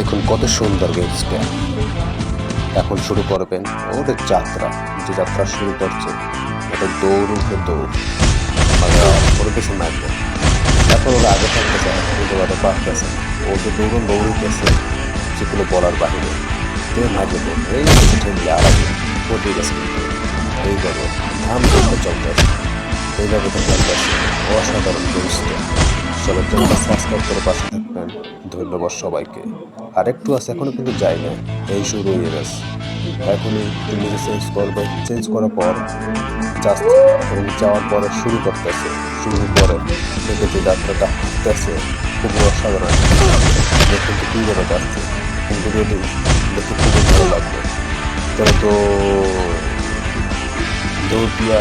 দেখুন কত সুন্দর গেমসটা এখন শুরু করবেন ওদের যাত্রা, যে যাত্রা শুরু করছে। ওটা দৌড় উঠে দৌড়। মানে পরিবেশন লাগবে তারপর ওরা আগে থাকতে চায়, কিন্তু ওরা পারতেছে না। ও যে দৌড়ন দৌড়িতেছে সেগুলো বলার বাহিরে। তে মাঝে তো এই ঠেলে আলাদা পড়ে গেছে। কিন্তু এইভাবে ধাম করতে চলতেছে। এইভাবে তো চলতেছে। অসাধারণ গেমসটা সবাই চ্যানেলটা সাবস্ক্রাইব করে পাশে থাকবেন। ধন্যবাদ সবাইকে। আর একটু আছে, এখনও কিন্তু যাই না এই শুরু হয়ে গেছে। এখনই তুমি চেঞ্জ করবে চেঞ্জ করার পর জাস্ট এবং যাওয়ার পরে শুরু করতেছে। শুরু করে থেকে যে যাত্রাটা হাঁটতেছে খুব অসাধারণ। দেখতে তো কীভাবে যাচ্ছে। কিন্তু যদি দেখতে খুবই ভালো লাগবে। তবে তো দৌড় দিয়া